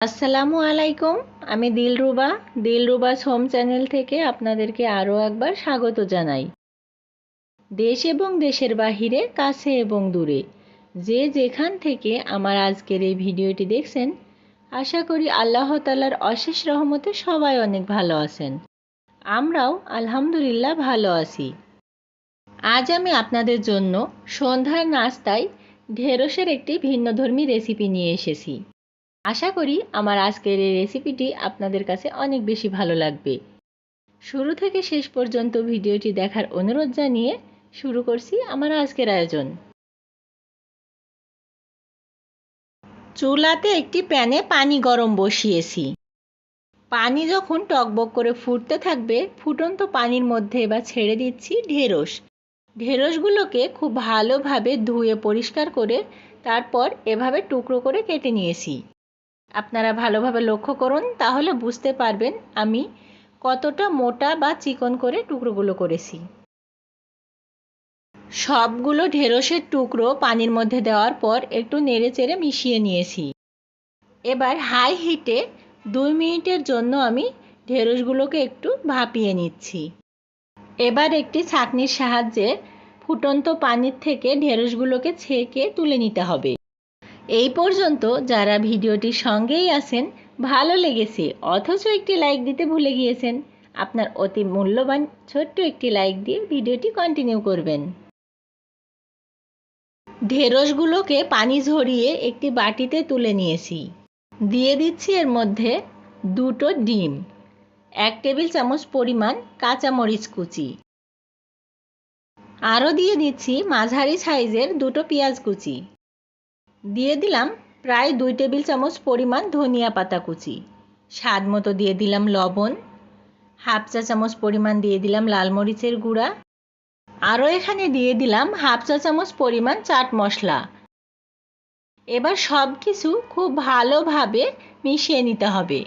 আসসালামু আলাইকুম, আমি দিলরুবা। দিলরুবাস হোম চ্যানেল থেকে আপনাদেরকে আরও একবার স্বাগত জানাই। দেশ এবং দেশের বাহিরে, কাছে এবং দূরে, যে যেখান থেকে আমার আজকের এই ভিডিওটি দেখছেন, আশা করি আল্লাহ তালার অশেষ রহমতে সবাই অনেক ভালো আছেন। আমরাও আলহামদুলিল্লাহ ভালো আছি। আজ আমি আপনাদের জন্য সন্ধ্যার নাস্তায় ঢেঁড়সের একটি ভিন্নধর্মী রেসিপি নিয়ে এসেছি। আশা করি আমার আজকের এই রেসিপিটি আপনাদের কাছে অনেক বেশি ভালো লাগবে। শুরু থেকে শেষ পর্যন্ত ভিডিওটি দেখার অনুরোধ জানিয়ে শুরু করছি আমার আজকের আয়োজন। চুলাতে একটি প্যানে পানি গরম বসিয়েছি। পানি যখন টকবক করে ফুটতে থাকবে, ফুটন্ত পানির মধ্যে এবার ছেড়ে দিচ্ছি ঢেঁড়স। ঢেঁড়সগুলোকে খুব ভালোভাবে ধুয়ে পরিষ্কার করে তারপর এভাবে টুকরো করে কেটে নিয়েছি। আপনারা ভালোভাবে লক্ষ্য করুন, তাহলে বুঝতে পারবেন আমি কতটা মোটা বা চিকন করে টুকরোগুলো করেছি। সবগুলো ঢেঁড়সের টুকরো পানির মধ্যে দেওয়ার পর একটু নেড়ে চেড়ে মিশিয়ে নিয়েছি। এবার হাই হিটে দুই মিনিটের জন্য আমি ঢেঁড়সগুলোকে একটু ভাপিয়ে নিচ্ছি। এবার একটি ছাঁকনির সাহায্যে ফুটন্ত পানির থেকে ঢেঁড়সগুলোকে ছেঁকে তুলে নিতে হবে। এই পর্যন্ত যারা ভিডিওটির সঙ্গেই আছেন, ভালো লেগেছে অথচ একটি লাইক দিতে ভুলে গিয়েছেন, আপনার অতি মূল্যবান ছোট্ট একটি লাইক দিয়ে ভিডিওটি কন্টিনিউ করবেন। ঢেঁড়সগুলোকে পানি ঝরিয়ে একটি বাটিতে তুলে নিয়েছি। দিয়ে দিচ্ছি এর মধ্যে দুটো ডিম, এক টেবিল চামচ পরিমাণ কাঁচামরিচ কুচি। আরও দিয়ে দিচ্ছি মাঝারি সাইজের দুটো পেঁয়াজ কুচি। দিয়ে দিলাম প্রায় দুই টেবিল চামচ পরিমাণ ধনিয়া পাতা কুচি। স্বাদ মতো দিয়ে দিলাম লবণ। হাফ চা চামচ পরিমাণ দিয়ে দিলাম লাল মরিচের গুঁড়া। আরও এখানে দিয়ে দিলাম হাফ চা চামচ পরিমাণ চাট মশলা। এবার সব কিছু খুব ভালোভাবে মিশিয়ে নিতে হবে।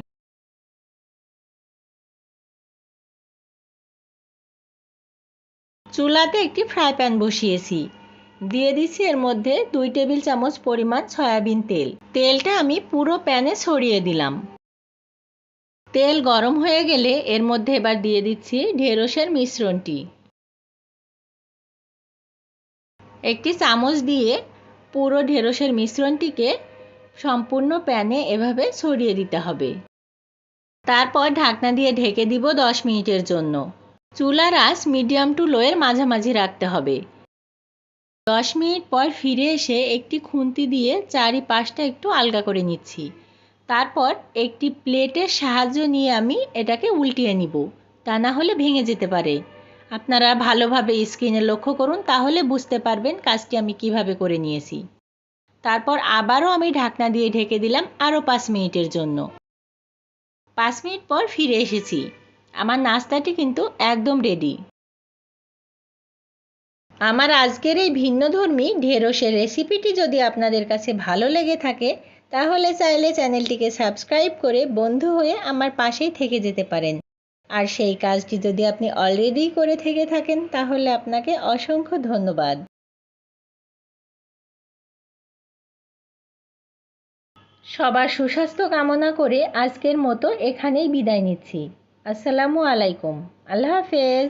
চুলাতে একটি ফ্রাই প্যান বসিয়েছি। দিয়ে দিচ্ছি এর মধ্যে দুই টেবিল চামচ পরিমাণ সয়াবিন তেল। তেলটা আমি পুরো প্যানে ছড়িয়ে দিলাম। তেল গরম হয়ে গেলে এর মধ্যে এবার দিয়ে দিচ্ছি ঢেঁড়সের মিশ্রণটি। একটি চামচ দিয়ে পুরো ঢেঁড়সের মিশ্রণটিকে সম্পূর্ণ প্যানে এভাবে ছড়িয়ে দিতে হবে। তারপর ঢাকনা দিয়ে ঢেকে দিব দশ মিনিটের জন্য। চুলার আঁচ মিডিয়াম টু লোয়ের মাঝামাঝি রাখতে হবে। দশ মিনিট পর ফিরে এসে একটি খুন্তি দিয়ে চারিপাশটা একটু আলগা করে নিচ্ছি। তারপর একটি প্লেটের সাহায্য নিয়ে আমি এটাকে উল্টিয়ে নিব। তা না হলে ভেঙে যেতে পারে। আপনারা ভালোভাবে স্ক্রিনে লক্ষ্য করুন, তাহলে বুঝতে পারবেন কাজটি আমি কীভাবে করে নিয়েছি। তারপর আবারও আমি ঢাকনা দিয়ে ঢেকে দিলাম আরও পাঁচ মিনিটের জন্য। পাঁচ মিনিট পর ফিরে এসেছি। আমার নাস্তাটি কিন্তু একদম রেডি আমার আজকের এই ভিন্নধর্মী ঢেঁড়সের রেসিপিটি যদি আপনাদের কাছে ভালো লেগে থাকে, তাহলে চাইলে চ্যানেলটিকে সাবস্ক্রাইব করে বন্ধু হয়ে আমার পাশেই থেকে যেতে পারেন। আর সেই কাজটি যদি আপনি অলরেডি করে থেকে থাকেন, তাহলে আপনাকে অসংখ্য ধন্যবাদ। সবার সুস্বাস্থ্য কামনা করে আজকের মতো এখানেই বিদায় নিচ্ছি। আসসালামু আলাইকুম। আল্লাহ হাফেজ।